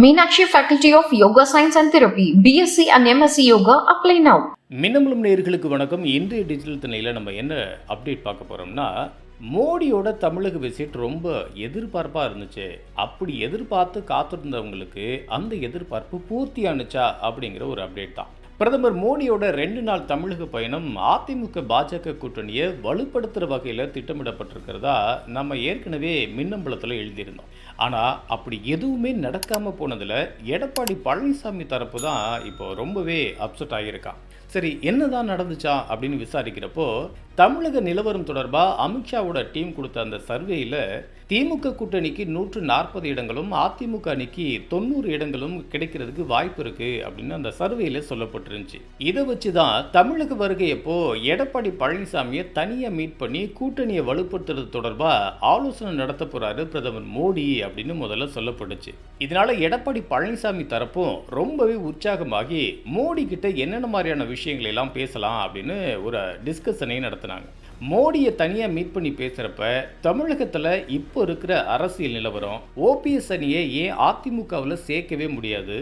Meenakshi faculty of yoga science and therapy BSc and MSc yoga apply now Minnambalam நேர்களுக்கு வணக்கம். இன்றைய digital திணையில் நம்ம என்ன அப்டேட் பார்க்க போகிறோம்னா மோடியோட தமிழக விசிட் ரொம்ப எதிர்பார்ப்பாக இருந்துச்சு. அப்படி எதிர்பார்த்து காத்திருந்தவங்களுக்கு அந்த எதிர்பார்ப்பு பூர்த்தியானுச்சா அப்படிங்கிற ஒரு அப்டேட் தான். பிரதமர் மோடியோட ரெண்டு நாள் தமிழக பயணம் அதிமுக பாஜக கூட்டணியை வலுப்படுத்துகிற வகையில் திட்டமிடப்பட்டிருக்கிறதா நம்ம ஏற்கனவே மின்னம்பலத்தில் எழுதியிருந்தோம். ஆனால் அப்படி எதுவுமே நடக்காமல் போனதில் எடப்பாடி பழனிசாமி தரப்பு தான் இப்போ ரொம்பவே அப்செட் ஆகியிருக்கான். சரி என்னதான் நடந்துச்சா அப்படின்னு விசாரிக்கிறப்போ தமிழக நிலவரம் தொடர்பாக அமித்ஷாவோட டீம் கொடுத்த அந்த சர்வேயில் திமுக கூட்டணிக்கு நூற்று நாற்பது இடங்களும் அதிமுக அணிக்கு தொண்ணூறு இடங்களும் கிடைக்கிறதுக்கு வாய்ப்பு இருக்கு அப்படின்னு அந்த சர்வேயில் சொல்லப்பட்டிருந்துச்சு. இதை வச்சு தான் தமிழக வருகையப்போ எடப்பாடி பழனிசாமியை தனியாக மீட் பண்ணி கூட்டணியை வலுப்படுத்துறது தொடர்பாக ஆலோசனை நடத்த போறாரு பிரதமர் மோடி அப்படின்னு முதல்ல சொல்லப்பட்டுச்சு. இதனால எடப்பாடி பழனிசாமி தரப்பும் ரொம்பவே உற்சாகமாகி மோடி கிட்ட என்னென்ன மாதிரியான விஷயம் விஷயங்கள் எல்லாம் பேசலாம் அப்படின்னு ஒரு டிஸ்கஷனை நடத்தினாங்க. மோடியை தனியாக மீட் பண்ணி பேசுகிறப்ப தமிழகத்தில் இப்போ இருக்கிற அரசியல் நிலவரம் ஓபிஎஸ் அணியை ஏன் அதிமுகவில் சேர்க்கவே முடியாது?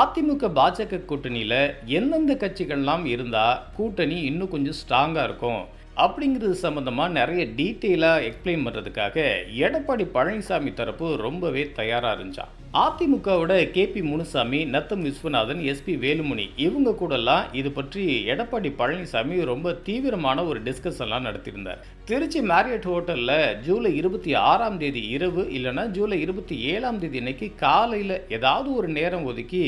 அதிமுக பாஜக கூட்டணியில் எந்தெந்த கட்சிகள்லாம் இருந்தால் கூட்டணி இன்னும் கொஞ்சம் ஸ்ட்ராங்காக இருக்கும்? அப்படிங்கிறது சம்மந்தமாக நிறைய டீட்டெயிலாக எக்ஸ்பிளைன் பண்ணுறதுக்காக எடப்பாடி பழனிசாமி தரப்பு ரொம்பவே தயாராக இருந்துச்சான் அதிமுகவோட கேபி முனுசாமி நத்தம் விஸ்வநாதன் எஸ்பி வேலுமணி இவங்க கூடலாம் இது பற்றி எடப்பாடி பழனிசாமி ரொம்ப தீவிரமான ஒரு டிஸ்கஷன்லாம் நடத்தியிருந்தார். திருச்சி மேரியட் ஹோட்டலில் ஜூலை இருபத்தி ஆறாம் தேதி இரவு இல்லைன்னா ஜூலை இருபத்தி ஏழாம் தேதி இன்னைக்கு காலையில் ஏதாவது ஒரு நேரம் ஒதுக்கி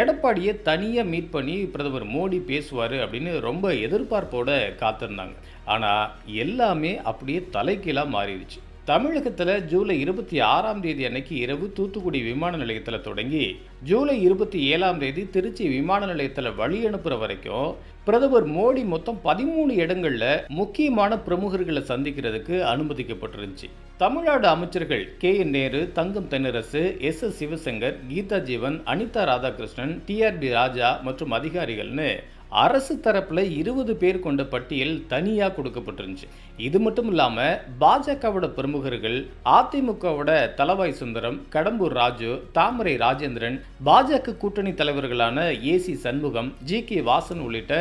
எடப்பாடியை தனியாக மீட் பண்ணி பிரதமர் மோடி பேசுவார் அப்படின்னு ரொம்ப எதிர்பார்ப்போட காத்திருந்தாங்க. ஆனால் எல்லாமே அப்படியே தலைகீழாக மாறிடுச்சு. தமிழகத்தில் ஜூலை இருபத்தி ஆறாம் தேதி அன்னைக்கு இரவு தூத்துக்குடி விமான நிலையத்தில் தொடங்கி ஜூலை இருபத்தி ஏழாம் தேதி திருச்சி விமான நிலையத்தில் வழி அனுப்புகிற வரைக்கும் பிரதமர் மோடி மொத்தம் பதிமூணு இடங்களில் முக்கியமான பிரமுகர்களை சந்திக்கிறதுக்கு அனுமதிக்கப்பட்டிருந்துச்சு. தமிழ்நாடு அமைச்சர்கள் K N Nehru Thangam Thennarasu S S Sivasankar Geetha Jeevan Anitha Radhakrishnan TRB Raja மற்றும் அதிகாரிகள்னு அரசு தரப்பில் இருபது பேர் கொண்ட பட்டியல் தனியாக கொடுக்கப்பட்டிருந்துச்சு. இது மட்டும் இல்லாமல் பாஜகவோட பிரமுகர்கள் அதிமுகவோட தலவாய் சுந்தரம் கடம்பூர் ராஜு தாமரை ராஜேந்திரன் பாஜக கூட்டணி தலைவர்களான AC Shanmugam G K Vasan உள்ளிட்ட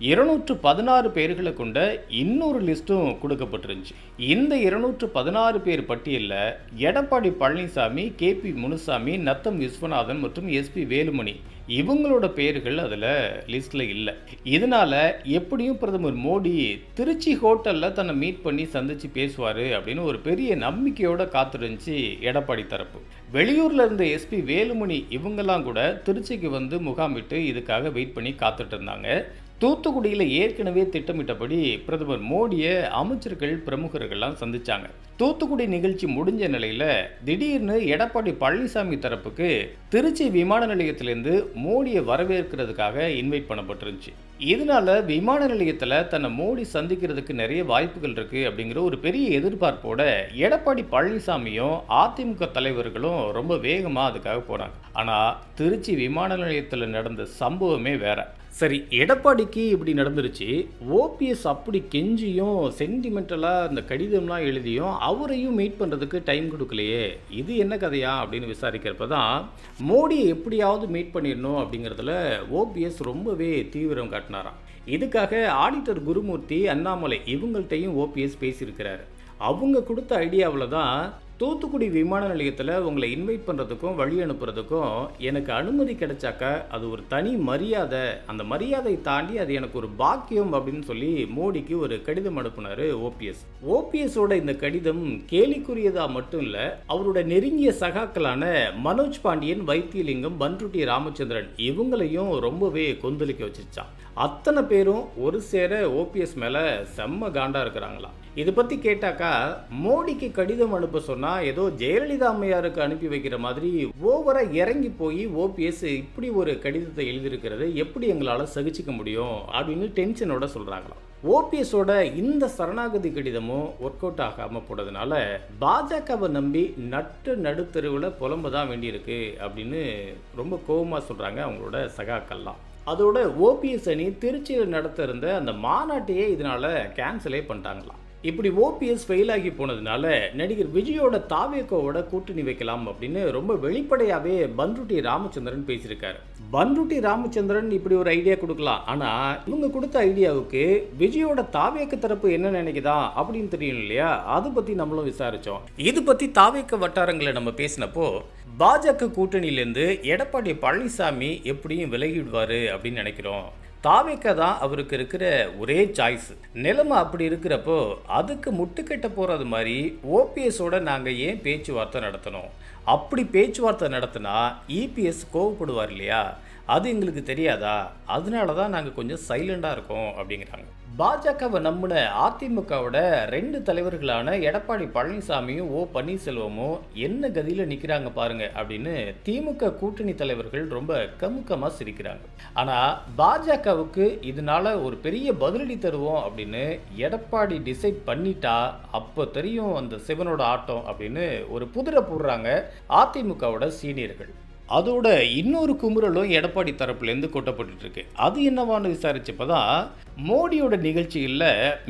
இருநூற்று பதினாறு பேர்களை கொண்ட இன்னொரு லிஸ்ட்டும் கொடுக்கப்பட்டிருந்துச்சு. இந்த இருநூற்று பதினாறு பேர் பட்டியலில் எடப்பாடி பழனிசாமி கே பி முனுசாமி நத்தம் விஸ்வநாதன் மற்றும் எஸ்பி வேலுமணி. இவங்களோட பெயர்கள் அதில் லிஸ்ட்டில் இல்லை. இதனால எப்படியும் பிரதமர் மோடி திருச்சி ஹோட்டலில் தன்னை மீட் பண்ணி சந்தித்து பேசுவார் அப்படின்னு ஒரு பெரிய நம்பிக்கையோடு காத்திருந்துச்சு எடப்பாடி தரப்பு. வெளியூரில் இருந்த எஸ்பி வேலுமணி இவங்கெல்லாம் கூட திருச்சிக்கு வந்து முகாமிட்டு இதுக்காக வெயிட் பண்ணி காத்துட்டு இருந்தாங்க. தூத்துக்குடியில் ஏற்கனவே திட்டமிட்டபடி பிரதமர் மோடியை அமைச்சர்கள் பிரமுகர்கள்லாம் சந்திச்சாங்க. தூத்துக்குடி நிகழ்ச்சி முடிஞ்ச நிலையில் திடீர்னு எடப்பாடி பழனிசாமி தரப்புக்கு திருச்சி விமான நிலையத்திலேருந்து மோடியை வரவேற்கிறதுக்காக இன்வைட் பண்ணப்பட்டிருந்துச்சு. இதனால விமான நிலையத்தில் தன்னை மோடி சந்திக்கிறதுக்கு நிறைய வாய்ப்புகள் இருக்குது அப்படிங்கிற ஒரு பெரிய எதிர்பார்ப்போட எடப்பாடி பழனிசாமியும் அதிமுக தலைவர்களும் ரொம்ப வேகமாக அதுக்காக போனாங்க ஆனால் திருச்சி விமான நிலையத்தில் நடந்த சம்பவமே வேற. சரி எடப்பாடிக்கு இப்படி நடந்துருச்சு. ஓபிஎஸ் அப்படி கெஞ்சியும் சென்டிமெண்டலாக அந்த கடிதம்லாம் எழுதியும் அவரையும் மீட் பண்ணுறதுக்கு டைம் கொடுக்கலையே. இது என்ன கதையா அப்படின்னு விசாரிக்கிறப்ப தான் மோடியை எப்படியாவது மீட் பண்ணிடணும் அப்படிங்கிறதுல ஓபிஎஸ் ரொம்பவே தீவிரம் காட்டினாராம். இதுக்காக ஆடிட்டர் குருமூர்த்தி அண்ணாமலை இவங்கள்ட்டையும் ஓபிஎஸ் பேசியிருக்கிறாரு. அவங்க கொடுத்த ஐடியாவில் தான் தூத்துக்குடி விமான நிலையத்தில் உங்களை இன்வைட் பண்ணுறதுக்கும் வழி அனுப்புறதுக்கும் எனக்கு அனுமதி கிடைச்சாக்கா அது ஒரு தனி மரியாதை. அந்த மரியாதை தாண்டி அது எனக்கு ஒரு பாக்கியம் அப்படின்னு சொல்லி மோடிக்கு ஒரு கடிதம் அனுப்புனார் ஓபிஎஸ். ஓபிஎஸோட இந்த கடிதம் கேலிக்குரியதாக மட்டும் இல்லை அவரோட நெருங்கிய சகாக்களான மனோஜ் பாண்டியன் வைத்தியலிங்கம் பன்ருட்டி ராமச்சந்திரன் இவங்களையும் ரொம்பவே கொந்தளிக்க வச்சிருச்சான் அத்தனை பேரும் ஒரு சேர ஓபிஎஸ் மேலே செம்ம காண்டா இருக்கிறாங்களாம். இதை பற்றி கேட்டாக்கா மோடிக்கு கடிதம் அனுப்ப சொன்னால் ஏதோ ஜெயலலிதா அம்மையாருக்கு அனுப்பி வைக்கிற மாதிரி ஓவராக இறங்கி போய் ஓபிஎஸ் இப்படி ஒரு கடிதத்தை எழுதியிருக்கிறது எப்படி எங்களால் சகிச்சிக்க முடியும் அப்படின்னு டென்ஷனோட சொல்கிறாங்களாம் ஓபிஎஸோட இந்த சரணாகதி கடிதமும் ஒர்க் அவுட் ஆகாமல் போனதுனால பாஜகவை நம்பி நட்டு நடுத்தருவில் புலம்ப தான் வேண்டியிருக்கு அப்படின்னு ரொம்ப கோபமாக சொல்கிறாங்க அவங்களோட சகாக்கள்லாம். அதோட ஓபிஎஸ் அணி திருச்சியில் நடத்த இருந்த அந்த மாநாட்டையே இதனால் கேன்சலே பண்ணிட்டாங்களாம். இப்படி ஓபிஎஸ் ஃபெயில் ஆகி போனதுனால நடிகர் விஜயோட தாவேக்கோவோட கூட்டணி வைக்கலாம் அப்படின்னு ரொம்ப வெளிப்படையாகவே பன்ருட்டி ராமச்சந்திரன் பேசியிருக்காரு. பன்ருட்டி ராமச்சந்திரன் இப்படி ஒரு ஐடியா கொடுக்கலாம். ஆனால் இவங்க கொடுத்த ஐடியாவுக்கு விஜயோட தாவேக்க தரப்பு என்ன நினைக்குதா அப்படின்னு தெரியும் இல்லையா? அதை பற்றி நம்மளும் விசாரித்தோம் இது பற்றி தாவேக்க வட்டாரங்களை நம்ம பேசினப்போ பாஜக கூட்டணியிலேருந்து எடப்பாடி பழனிசாமி எப்படியும் விலகிவிடுவார் அப்படின்னு நினைக்கிறோம். காவிக்கா தான் அவருக்கு இருக்கிற ஒரே சாய்ஸ் நிலைமை அப்படி இருக்கிறப்போ அதுக்கு முட்டுக்கட்ட போகிறது மாதிரி ஓபிஎஸோட நாங்கள் ஏன் பேச்சுவார்த்தை நடத்தணும்? அப்படி பேச்சுவார்த்தை நடத்தினா இபிஎஸ் கோவப்படுவார் இல்லையா? அது எங்களுக்கு தெரியாதா? அதனால தான் நாங்கள் கொஞ்சம் சைலண்டாக இருக்கோம் அப்படிங்கிறாங்க. பாஜகவை நம்பின அதிமுகவோட ரெண்டு தலைவர்களான எடப்பாடி பழனிசாமியும் ஓ பன்னீர்செல்வமும் என்ன கதியில் நிற்கிறாங்க பாருங்க அப்படின்னு திமுக கூட்டணி தலைவர்கள் ரொம்ப கமுக்கமாக சிரிக்கிறாங்க. ஆனால் பாஜகவுக்கு இதனால ஒரு பெரிய பதிலடி தருவோம் அப்படின்னு எடப்பாடி டிசைட் பண்ணிட்டா அப்போ தெரியும் அந்த சிவனோட ஆட்டம் அப்படின்னு ஒரு புதிரை போடுறாங்க அதிமுகவோட சீனியர்கள். அதோட இன்னொரு குமுறலும் எடப்பாடி தரப்புலேருந்து கொட்டப்பட்டுட்டு இருக்கு. அது என்னவான்னு விசாரிச்சப்போ தான் மோடியோட நிகழ்ச்சியில்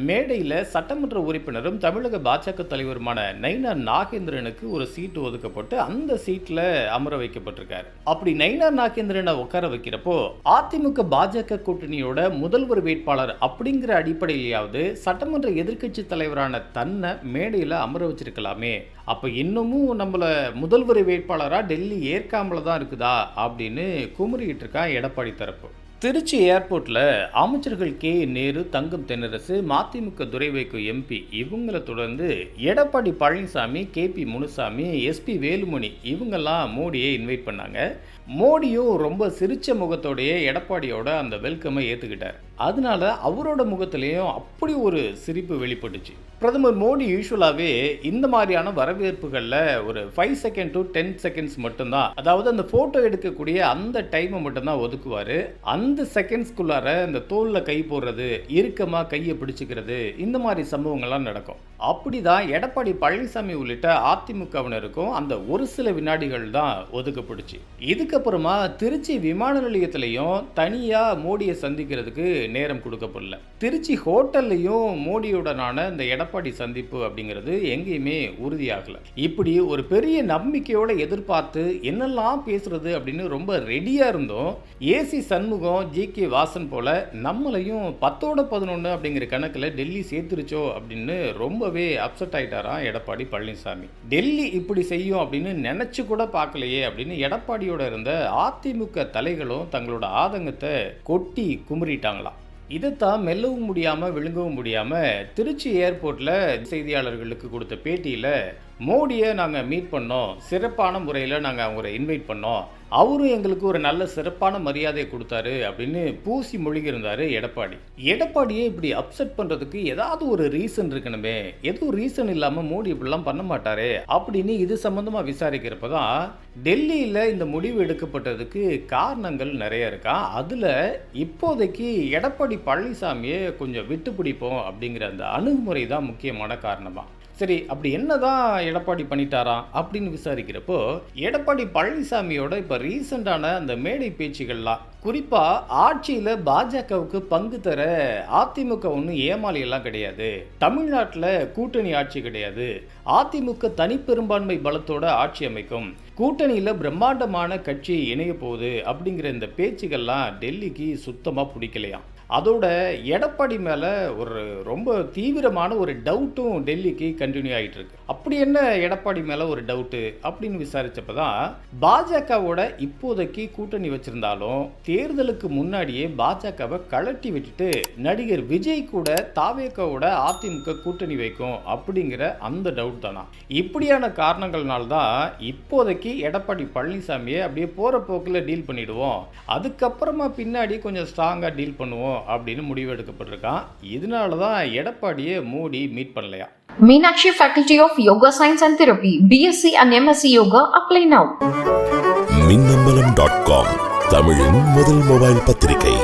மேடையில் சட்டமன்ற உறுப்பினரும் தமிழக பாஜக தலைவருமான நைனா நாகேந்திரனுக்கு ஒரு சீட்டு ஒதுக்கப்பட்டு அந்த சீட்டில் அமர வைக்கப்பட்டிருக்காரு. அப்படி நைனா நாகேந்திரனை உட்கார வைக்கிறப்போ அதிமுக பாஜக கூட்டணியோட முதல்வர் வேட்பாளர் அப்படிங்கிற அடிப்படையிலாவது சட்டமன்ற எதிர்க்கட்சி தலைவரான தன்னை மேடையில் அமர வச்சிருக்கலாமே. அப்போ இன்னமும் நம்மளை முதல்வர் வேட்பாளராக டெல்லி ஏற்காமல தான் இருக்குதா அப்படின்னு குமுறிக்கிட்டு இருக்கான் எடப்பாடி தரப்பு. திருச்சி ஏர்போர்ட்டில் அமைச்சர்கள் கே. நேரு தங்கம் தென்னரசு மதிமுக துரை வைக்கும் எம்பி இவங்களை தொடர்ந்து எடப்பாடி பழனிசாமி கேபி முனுசாமி எஸ்பி வேலுமணி இவங்கெல்லாம் மோடியை இன்வைட் பண்ணாங்க. மோடியும் ரொம்ப சிரிச்ச முகத்தோடையே எடப்பாடியோட அந்த வெல்கமை ஏற்றுக்கிட்டார் அதனால அவரோட முகத்திலையும் அப்படி ஒரு சிரிப்பு வெளிப்பட்டுச்சு. பிரதமர் மோடி யூஸ்வலாகவே இந்த மாதிரியான வரவேற்புகளில் ஒரு five second to ten seconds மட்டும்தான். அதாவது அந்த ஃபோட்டோ எடுக்கக்கூடிய அந்த டைமை மட்டும்தான் ஒதுக்குவார். அந்த செகண்ட்ஸ்குள்ளார இந்த தோலில் கை போடுறது இறுக்கமாக கையை பிடிச்சிக்கிறது இந்த மாதிரி சம்பவங்கள்லாம் நடக்கும். அப்படி தான் எடப்பாடி பழனிசாமி உள்ளிட்ட அதிமுகவினருக்கும் அந்த ஒரு சில வினாடிகள் தான் ஒதுக்கப்படுச்சு இதுக்கப்புறமா திருச்சி விமான நிலையத்திலையும் தனியாக மோடியை சந்திக்கிறதுக்கு நேரம் கொடுக்கப்படல. திருச்சி ஹோட்டல்லையும் மோடியுடனான இந்த எடப்பாடி சந்திப்பு அப்படிங்கிறது எங்கேயுமே உறுதியாகலை. இப்படி ஒரு பெரிய நம்பிக்கையோட எதிர்பார்த்து என்னெல்லாம் பேசுறது அப்படின்னு ரொம்ப ரெடியாக இருந்தோம். AC Shanmugam G K Vasan போல நம்மளையும் பத்தோட பதினொன்று அப்படிங்கிற கணக்கில் டெல்லி சேர்த்துருச்சோ அப்படின்னு ரொம்பவே அப்செட் ஆயிட்டாராம் எடப்பாடி பழனிசாமி. டெல்லி இப்படி செய்யும் அப்படின்னு நினைச்சு கூட பார்க்கலையே அப்படின்னு எடப்பாடியோட இருந்த அதிமுக தலைகளும் தங்களோட ஆதங்கத்தை கொட்டி குமுறிட்டாங்களாம். இதைத்தான் மெல்லவும் முடியாமல் விழுங்கவும் முடியாமல் திருச்சி ஏர்போர்ட்டில் செய்தியாளர்களுக்கு கொடுத்த பேட்டியில் மோடியை நாங்கள் மீட் பண்ணோம். சிறப்பான முறையில் நாங்கள் அவரை இன்வைட் பண்ணோம். அவரும் எங்களுக்கு ஒரு நல்ல சிறப்பான மரியாதையை கொடுத்தாரு அப்படின்னு பூசி மொழிகிருந்தார் எடப்பாடி. எடப்பாடியே இப்படி அப்செட் பண்ணுறதுக்கு ஏதாவது ஒரு ரீசன் இருக்கணுமே. எதுவும் ரீசன் இல்லாமல் மோடி இப்படிலாம் பண்ண மாட்டாரே அப்படின்னு இது சம்மந்தமாக விசாரிக்கிறப்ப தான் டெல்லியில் இந்த முடிவு எடுக்கப்பட்டதுக்கு காரணங்கள் நிறைய இருக்கா? அதில் இப்போதைக்கு எடப்பாடி பழனிசாமியை கொஞ்சம் விட்டு பிடிப்போம் அப்படிங்கிற அந்த அணுகுமுறை தான் முக்கியமான காரணமாக சரி அப்படி என்னதான் எடப்பாடி பண்ணிட்டாராம் அப்படின்னு விசாரிக்கிறப்போ எடப்பாடி பழனிசாமியோட இப்போ ரீசெண்டான அந்த மேடை பேச்சுகள்லாம் குறிப்பாக ஆட்சியில் பாஜகவுக்கு பங்கு தர அதிமுக ஒன்றும் ஏமாளி எல்லாம் கிடையாது. தமிழ்நாட்டில் கூட்டணி ஆட்சி கிடையாது. அதிமுக தனிப்பெரும்பான்மை பலத்தோட ஆட்சி அமைக்கும். கூட்டணியில் பிரம்மாண்டமான கட்சி இணைய போகுது அப்படிங்கிற இந்த பேச்சுகள்லாம் டெல்லிக்கு சுத்தமாக பிடிக்கலையாம். அதோட எடப்பாடி மேலே ஒரு ரொம்ப தீவிரமான ஒரு டவுட்டும் டெல்லிக்கு கண்டினியூ ஆகிட்டு இருக்கு. அப்படி என்ன எடப்பாடி மேலே ஒரு டவுட்டு அப்படின்னு விசாரிச்சப்ப தான் பாஜகவோட இப்போதைக்கு கூட்டணி வச்சிருந்தாலும் தேர்தலுக்கு முன்னாடியே பாஜகவை கழட்டி விட்டுட்டு நடிகர் விஜய் கூட தாவேக்காவோட அதிமுக கூட்டணி வைக்கும் அப்படிங்கிற அந்த டவுட் தானா? இப்படியான காரணங்கள்னால தான் இப்போதைக்கு எடப்பாடி பழனிசாமியை அப்படியே போகிற போக்கில் டீல் பண்ணிடுவோம். அதுக்கப்புறமா பின்னாடி கொஞ்சம் ஸ்ட்ராங்காக டீல் பண்ணுவோம். அப்படின்னு முடிவு எடுக்கப்பட்டிருக்கான். இதனால தான் எடப்பாடியை மோடி மீட் பண்ணலையா? Meenakshi Faculty of Yoga Science and Therapy, BSc and MSc Yoga, apply now. Minnambalam dot com தமிழின் முதல் மொபைல் பத்திரிகை.